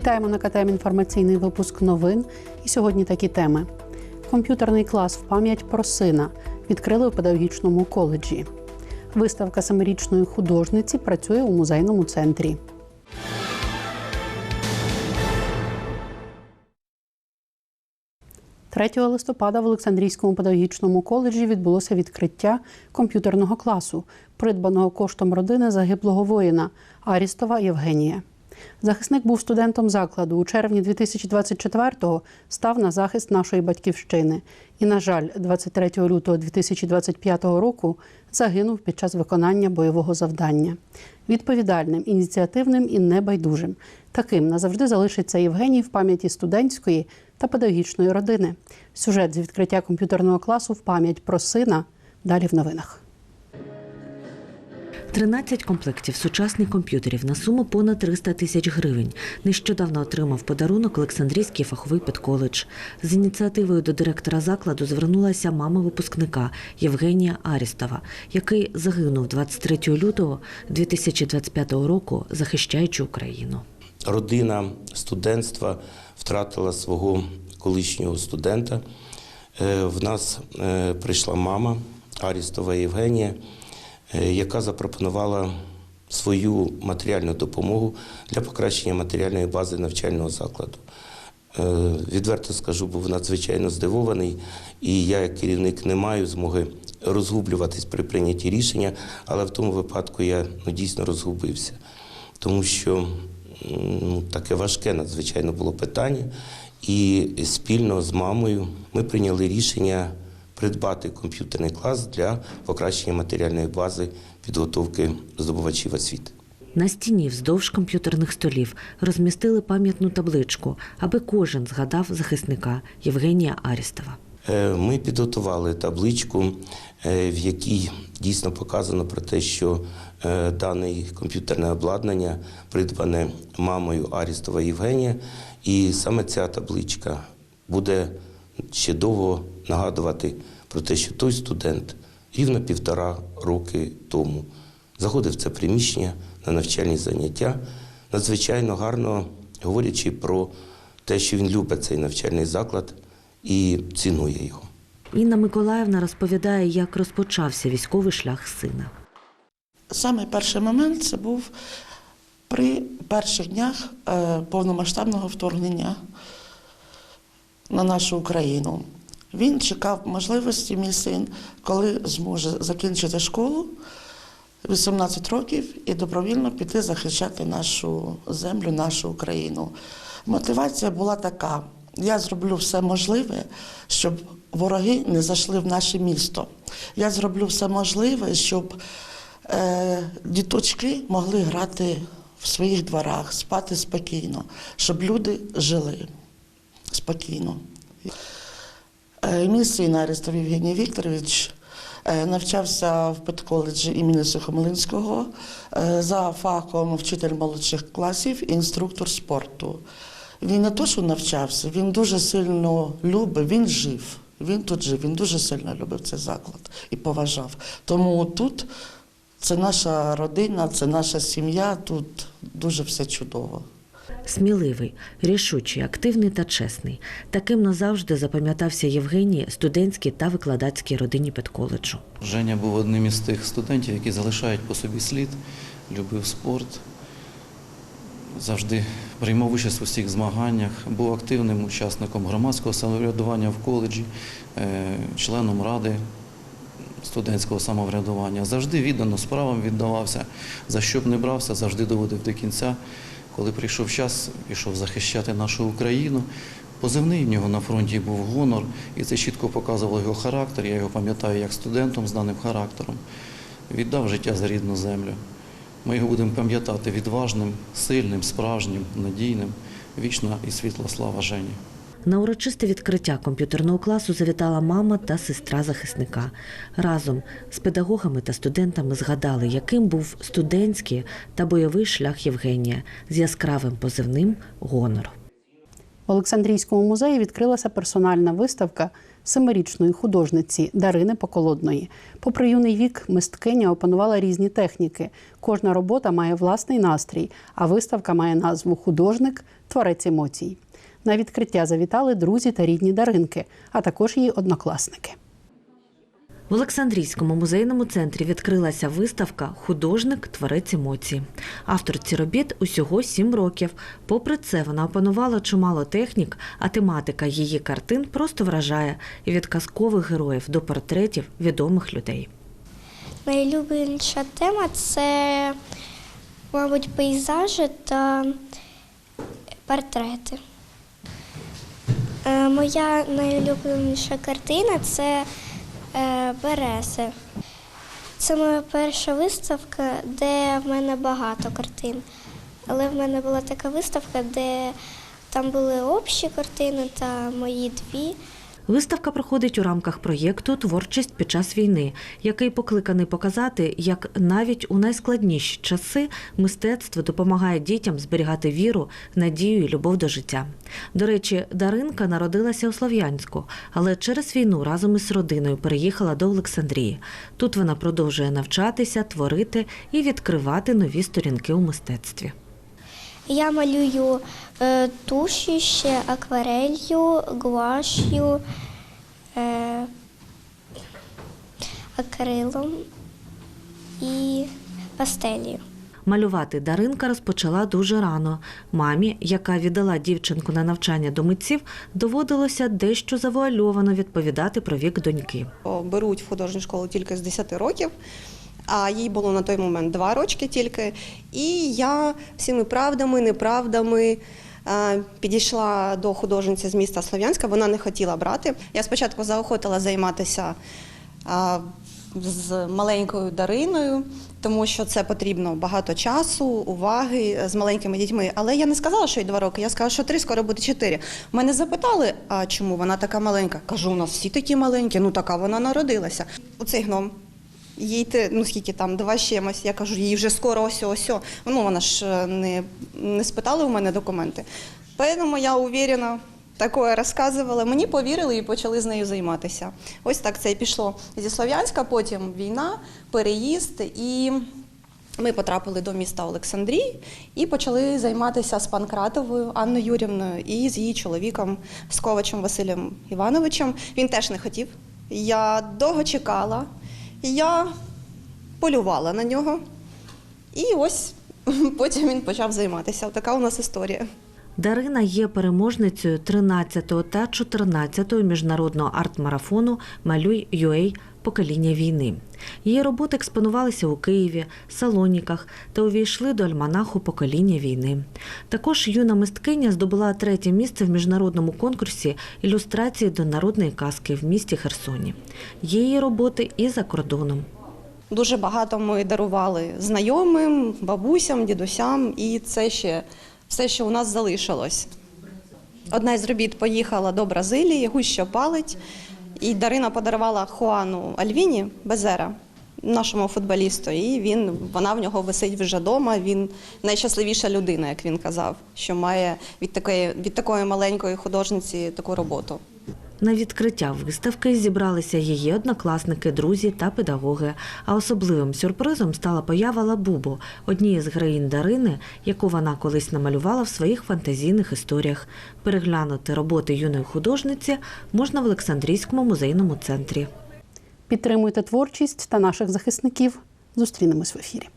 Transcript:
Вітаємо на КТМ інформаційний випуск новин. І сьогодні такі теми: комп'ютерний клас в пам'ять про сина відкрили у педагогічному коледжі. Виставка семирічної художниці працює у музейному центрі. – 3 листопада в Олександрійському педагогічному коледжі відбулося відкриття комп'ютерного класу, придбаного коштом родини загиблого воїна Арістова Євгенія. Захисник був студентом закладу. У червні 2024-го став на захист нашої батьківщини. І, на жаль, 23 лютого 2025 року загинув під час виконання бойового завдання. Відповідальним, ініціативним і небайдужим. Таким назавжди залишиться Євгеній в пам'яті студентської та педагогічної родини. Сюжет з відкриття комп'ютерного класу в пам'ять про сина далі в новинах. 13 комплектів сучасних комп'ютерів на суму понад 300 тисяч гривень. Нещодавно отримав подарунок Олександрійський фаховий педколедж. З ініціативою до директора закладу звернулася мама випускника Євгенія Арістова, який загинув 23 лютого 2025 року, захищаючи Україну. Родина студентства втратила свого колишнього студента. Е, В нас е, прийшла мама Арістова Євгенія, яка запропонувала свою матеріальну допомогу для покращення матеріальної бази навчального закладу. Е, Відверто скажу, був надзвичайно здивований, і я, як керівник, не маю змоги розгублюватись при прийнятті рішення, але в тому випадку я ну, дійсно розгубився, тому що ну, таке важке надзвичайно було питання. І спільно з мамою ми прийняли рішення придбати комп'ютерний клас для покращення матеріальної бази підготовки здобувачів освіти. На стіні вздовж комп'ютерних столів розмістили пам'ятну табличку, аби кожен згадав захисника Євгенія Арістова. Е, Ми підготували табличку, е, в якій дійсно показано про те, що е, дане комп'ютерне обладнання придбане мамою Арістова Євгенія, і саме ця табличка буде ще довго нагадувати про те, що той студент рівно півтора роки тому заходив в це приміщення на навчальні заняття, надзвичайно гарно говорячи про те, що він любить цей навчальний заклад і цінує його. Інна Миколаївна розповідає, як розпочався військовий шлях сина. Саме перший момент це був при перших днях е, повномасштабного вторгнення на нашу Україну. Він чекав можливості, мій син, коли зможе закінчити школу 18 років і добровільно піти захищати нашу землю, нашу Україну. Мотивація була така: я зроблю все можливе, щоб вороги не зайшли в наше місто. Я зроблю все можливе, щоб е, діточки могли грати в своїх дворах, спати спокійно, щоб люди жили спокійно. Е, Мій син Арестов Євгеній Вікторович е, навчався в педколеджі імені Сухомлинського е, за фахом вчитель молодших класів інструктор спорту. Він не то, що навчався, він дуже сильно любив, він жив. Він тут жив, він дуже сильно любив цей заклад і поважав. Тому тут це наша родина, це наша сім'я, тут дуже все чудово. Сміливий, рішучий, активний та чесний. Таким назавжди запам'ятався Євгеній студентській та викладацькій родині педколеджу. Женя був одним із тих студентів, які залишають по собі слід, любив спорт, завжди приймав участь у всіх змаганнях, був активним учасником громадського самоврядування в коледжі, е, членом ради студентського самоврядування. Завжди віддано справам віддавався, за що б не брався, завжди доводив до кінця. Коли прийшов час, пішов захищати нашу Україну. Позивний в нього на фронті був гонор, і це чітко показувало його характер. Я його пам'ятаю як студентом з даним характером. Віддав життя за рідну землю. Ми його будемо пам'ятати відважним, сильним, справжнім, надійним. Вічна і світла слава Жені. На урочисте відкриття комп'ютерного класу завітала мама та сестра захисника. Разом з педагогами та студентами згадали, яким був студентський та бойовий шлях Євгенія з яскравим позивним гонор. В Олександрійському музеї відкрилася персональна виставка семирічної художниці Дарини Поколодної. Попри юний вік, мисткиня опанувала різні техніки. Кожна робота має власний настрій, а виставка має назву Художник творець емоцій. На відкриття завітали друзі та рідні Даринки, а також її однокласники. В Олександрійському музейному центрі відкрилася виставка Художник творець емоцій. Авторці робіт усього сім років. Попри це, вона опанувала чимало технік, а тематика її картин просто вражає від казкових героїв до портретів відомих людей. Найулюбленіша тема це, мабуть, пейзажі та портрети. Е, Моя найулюбленіша картина це е, Берези. Це моя перша виставка, де в мене багато картин. Але в мене була така виставка, де там були общі картини та мої дві. Виставка проходить у рамках проєкту Творчість під час війни, який покликаний показати, як навіть у найскладніші часи мистецтво допомагає дітям зберігати віру, надію і любов до життя. До речі, Даринка народилася у Слов'янську, але через війну разом із родиною переїхала до Олександрії. Тут вона продовжує навчатися, творити і відкривати нові сторінки у мистецтві. Я малюю туші ще акварелью, гуаш'ю, е, акрилом і пастелью. Малювати Даринка розпочала дуже рано. Мамі, яка віддала дівчинку на навчання до митців, доводилося дещо завуальовано відповідати про вік доньки. Беруть в художню школу тільки з 10 років, а їй було на той момент 2 рочки тільки. І я всіми правдами, неправдами е, підійшла до художниці з міста Слов'янська. Вона не хотіла брати. Я спочатку заохотила займатися е, з маленькою Дариною, тому що це потрібно багато часу, уваги з маленькими дітьми. Але я не сказала, що їй два роки. Я сказала, що три, скоро буде чотири. Мене запитали, а чому вона така маленька? Кажу, у нас всі такі маленькі, ну така вона народилася. Оцей гном. Їй те, ну скільки там, два з чимось. Я кажу, їй вже скоро ось ось. Ну вона ж е, не, не спитала у мене документи. Тому я уверена, такое розказувала. Мені повірили і почали з нею займатися. Ось так це і пішло зі Слов'янська, потім війна, переїзд і. Ми потрапили до міста Олександрій і почали займатися з Панкратовою Анною Юрівною і з її чоловіком Сковачем Василем Івановичем. Він теж не хотів. Я довго чекала, я полювала на нього. І ось потім він почав займатися. Така у нас історія. Дарина є переможницею 13-го та 14-го міжнародного арт-марафону Малюй UA Покоління війни. Її роботи експонувалися у Києві, Салоніках та увійшли до альманаху Покоління війни. Також юна мисткиня здобула третє місце в міжнародному конкурсі ілюстрації до народної казки в місті Херсоні. Її роботи і за кордоном. Дуже багато ми дарували знайомим, бабусям, дідусям, і це ще все, що у нас залишилось. Одна із робіт поїхала до Бразилії, гущо палить, і Дарина подарувала Хуану Альвіні Безера, нашому футболісту, і він, вона в нього висить вже вдома. Він найщасливіша людина, як він казав, що має від такої, від такої маленької художниці таку роботу. На відкриття виставки зібралися її однокласники, друзі та педагоги. А особливим сюрпризом стала поява Лабубу, однієї з героїнь Дарини, яку вона колись намалювала в своїх фантазійних історіях. Переглянути роботи юної художниці можна в Олександрійському музейному центрі. Підтримуйте творчість та наших захисників. Зустрінемось в ефірі.